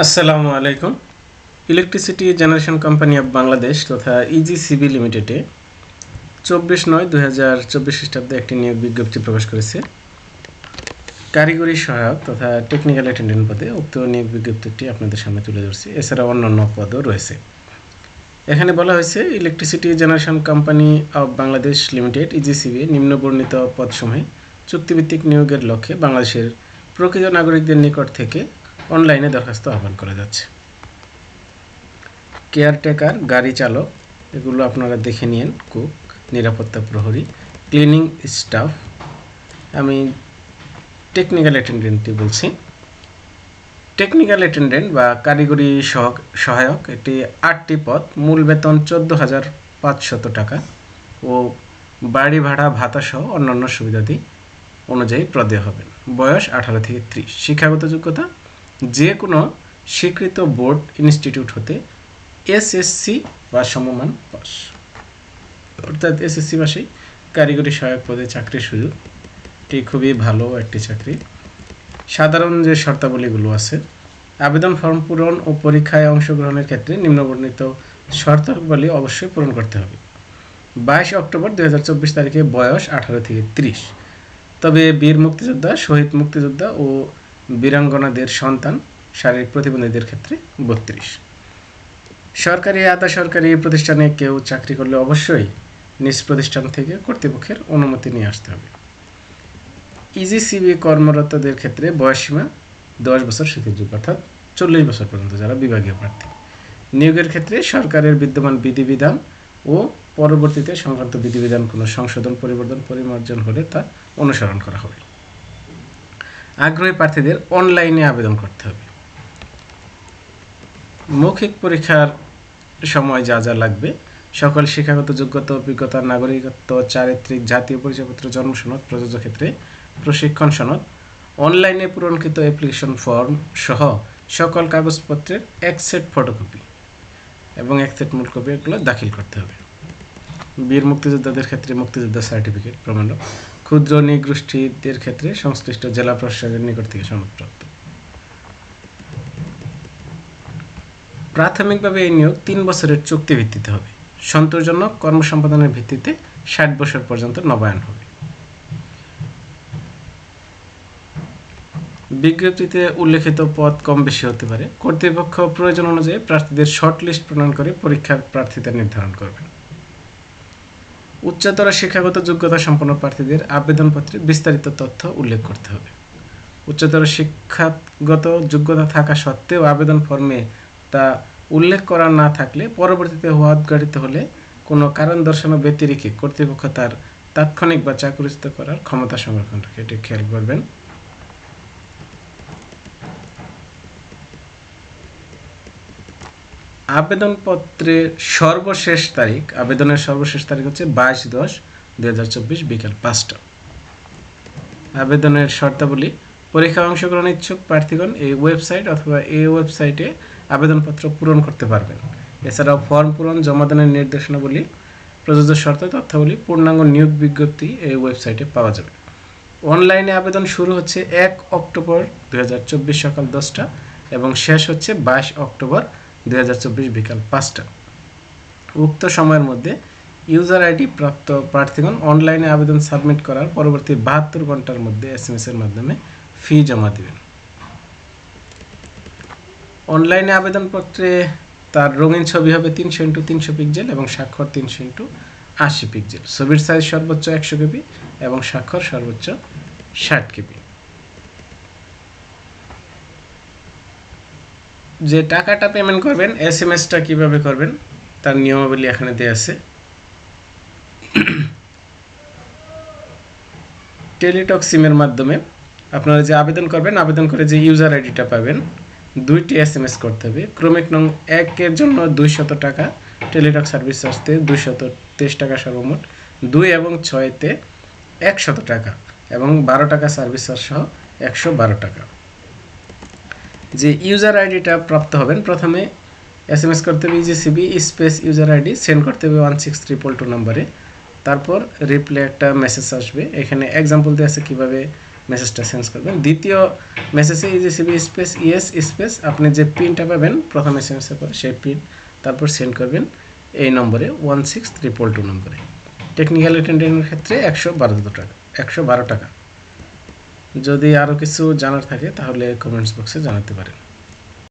আসসালামু আলাইকুম। Electricity generation company of Bangladesh তথা ইজিসিবি লিমিটেডে চব্বিশ নয় দু হাজার চব্বিশ খ্রিস্টাব্দে একটি নিয়োগ বিজ্ঞপ্তি প্রকাশ করেছে। কারিগরি সহায়ক তথা টেকনিক্যাল অ্যাটেন্ডেন্ট পদে উক্ত নিয়োগ বিজ্ঞপ্তিটি আপনাদের সামনে তুলে ধরছি। এছাড়া অন্যান্য পদও রয়েছে। এখানে বলা হয়েছে electricity generation company of Bangladesh limited EGCB নিম্নবর্ণিত পদসমূহে চুক্তিভিত্তিক নিয়োগের লক্ষ্যে বাংলাদেশের প্রকৃত নাগরিকদের নিকট থেকে অনলাইনে দরখাস্ত আহ্বান করা যাচ্ছে। কেয়ারটেকার, গাড়ি চালক, এগুলো আপনারা দেখে নিন, কুক, নিরাপত্তা প্রহরী, ক্লিনিং স্টাফ। আমি টেকনিক্যাল অ্যাটেন্ডেন্টটি বলছি। টেকনিক্যাল অ্যাটেন্ডেন্ট বা কারিগরি সহায়ক, এটি আটটি পদ, মূল বেতন চোদ্দ হাজার পাঁচশত টাকা ও বাড়ি ভাড়া, ভাতা সহ অন্যান্য সুবিধাদি অনুযায়ী প্রদেয় হবেন। বয়স আঠারো থেকে ত্রিশ। শিক্ষাগত যোগ্যতা যে কোনো স্বীকৃত বোর্ড ইনস্টিটিউট হতে এসএসসি বা সমমান পাস। অর্থাৎ এসএসসি পাশেই কারিগরি সহায়ক পদে চাকরির সুযোগ। এটি খুবই ভালো একটি চাকরি। সাধারণ যে শর্তাবলীগুলো আছে, আবেদন ফর্ম পূরণ ও পরীক্ষায় অংশগ্রহণের ক্ষেত্রে নিম্নবর্ণিত শর্তাবলী অবশ্যই পূরণ করতে হবে। বাইশ অক্টোবর দু হাজার চব্বিশ তারিখে বয়স আঠারো থেকে ত্রিশ। তবে বীর মুক্তিযোদ্ধা, শহীদ মুক্তিযোদ্ধা ও বীরাঙ্গনাদের সন্তান, শারীরিক প্রতিবন্ধীদের ক্ষেত্রে বত্রিশ। সরকারি আধা সরকারি প্রতিষ্ঠানে কেউ চাকরি করলে অবশ্যই নিজ প্রতিষ্ঠান থেকে কর্তৃপক্ষের অনুমতি নিয়ে আসতে হবে। ইজিসিবি কর্মরতদের ক্ষেত্রে বয়সীমা দশ বছর শিথিলযোগ্য অর্থাৎ চল্লিশ বছর পর্যন্ত যারা বিভাগীয় প্রার্থী। নিয়োগের ক্ষেত্রে সরকারের বিদ্যমান বিধিবিধান ও পরবর্তীতে সংক্রান্ত বিধিবিধান কোনো সংশোধন, পরিবর্তন, পরিমার্জন হলে তা অনুসরণ করা হবে। আগ্রহী প্রার্থীদের অনলাইনে আবেদন করতে হবে। মৌখিক পরীক্ষার সময় যা যা লাগবে, সকল শিক্ষাগত যোগ্যতা, অভিজ্ঞতা, নাগরিকত্ব, চারিত্রিক, জাতীয় পরিচয়পত্র জন্ম সনদ প্রযোজ্য ক্ষেত্রে প্রশিক্ষণ সনদ অনলাইনে পূরণকৃত অ্যাপ্লিকেশন ফর্ম সহ সকল কাগজপত্রের এক সেট ফটোকপি এবং এক সেট মূল কপি এগুলো দাখিল করতে হবে। বীর মুক্তিযোদ্ধাদের ক্ষেত্রে মুক্তিযোদ্ধা সার্টিফিকেট প্রমাণক ক্ষুদ্র নৃগোষ্ঠীদের ক্ষেত্রে সংশ্লিষ্ট জেলা প্রশাসকের নিকট থেকে সনদপ্রাপ্ত প্রাথমিকভাবে এই নিয়োগ তিন বছরের চুক্তি ভিত্তিতে হবে। সন্তোষজনক কর্মসম্পাদনের ভিত্তিতে ষাট বছর পর্যন্ত নবায়ন হবে। বিজ্ঞপ্তিতে উল্লেখিত পদ কম বেশি হতে পারে। কর্তৃপক্ষ প্রয়োজন অনুযায়ী প্রার্থীদের শর্ট লিস্ট প্রণয়ন করে পরীক্ষার প্রার্থীতা নির্ধারণ করবেন। উচ্চতর শিক্ষাগত যোগ্যতা সম্পন্ন প্রার্থীদের আবেদনপত্রে বিস্তারিত তথ্য উল্লেখ করতে হবে। উচ্চতর শিক্ষাগত যোগ্যতা থাকা সত্ত্বেও আবেদন ফর্মে তা উল্লেখ করা না থাকলে পরবর্তীতে হওয়াদগাড়িত হলে কোনো কারণ দর্শানো ব্যতিরেকে কর্তৃপক্ষ তার তাৎক্ষণিক বা চাকরিচ্যুত করার ক্ষমতা সংরক্ষণ রাখে। এটি খেয়াল করবেন। আবেদনপত্রের সর্বশেষ তারিখ, আবেদনের সর্বশেষ তারিখ হচ্ছে বাইশ দশ দু হাজার চব্বিশ বিকাল পাঁচটা। আবেদনের শর্তাবলী, পরীক্ষা অংশগ্রহণ ইচ্ছুক প্রার্থীগণ এই ওয়েবসাইট অথবা এই ওয়েবসাইটে আবেদনপত্র পূরণ করতে পারবেন। এছাড়াও ফর্ম পূরণ জমাদানের নির্দেশনাবলী, প্রযোজ্য শর্ত, তথ্যাবলী, পূর্ণাঙ্গ নিয়োগ বিজ্ঞপ্তি এই ওয়েবসাইটে পাওয়া যাবে। অনলাইনে আবেদন শুরু হচ্ছে এক অক্টোবর দুই হাজার চব্বিশ সকাল দশটা এবং শেষ হচ্ছে বাইশ অক্টোবর দুই বিকাল পাঁচটা। উক্ত সময়ের মধ্যে ইউজার আইডি প্রাপ্ত প্রার্থীগণ অনলাইনে আবেদন সাবমিট করার পরবর্তী বাহাত্তর ঘণ্টার মধ্যে এস এম এর মাধ্যমে ফি জমা দেবেন। অনলাইনে আবেদনপত্রে তার রঙিন ছবি হবে তিনশো ইন্টু তিনশো পিক্সেল এবং স্বাক্ষর তিনশো ইন্টু আশি পিক্সেল ছবির সাইজ সর্বোচ্চ একশো কেবি এবং স্বাক্ষর সর্বোচ্চ ষাট কেবি যে টাকাটা পেমেন্ট করবেন এস এম এসটা কীভাবে করবেন, তার নিয়মাবলী এখানে দেওয়া আছে। টেলিটক সিমের মাধ্যমে আপনারা যে আবেদন করবেন, আবেদন করে যে ইউজার আইডিটা পাবেন, দুইটি এস এম এস করতে হবে। ক্রমিক নং একের জন্য দুইশত টাকা টেলিটক সার্ভিস আসতে দুইশত তেইশ টাকা সর্বমোট, দুই এবং ছয়তে একশত টাকা এবং বারো টাকা সার্ভিস চার্জ সহ একশো বারো টাকা। যে ইউজার আইডিটা প্রাপ্ত হবেন, প্রথমে এস এম এস করতে হবে EGCB space user ID send করতে হবে ওয়ান সিক্স ট্রিপল টু নম্বরে। তারপর রিপ্লে একটা মেসেজ আসবে। এখানে এক্সাম্পল দিয়ে আছে কীভাবে মেসেজটা চেঞ্জ করবেন। দ্বিতীয় মেসেজে এই যে সিবি স্পেস ইএস স্পেস আপনি যে পিনটা পাবেন, প্রথম এস এম এসের সেই পিন তারপর সেন্ড করবেন এই নম্বরে ওয়ান সিক্স ট্রিপল টু নম্বরে। টেকনিক্যাল অ্যাটেন্ডেন্টের ক্ষেত্রে একশো বারো টাকা, একশো বারো টাকা। যদি আরও কিছু জানার থাকে তাহলে কমেন্টস বক্সে জানাতে পারেন।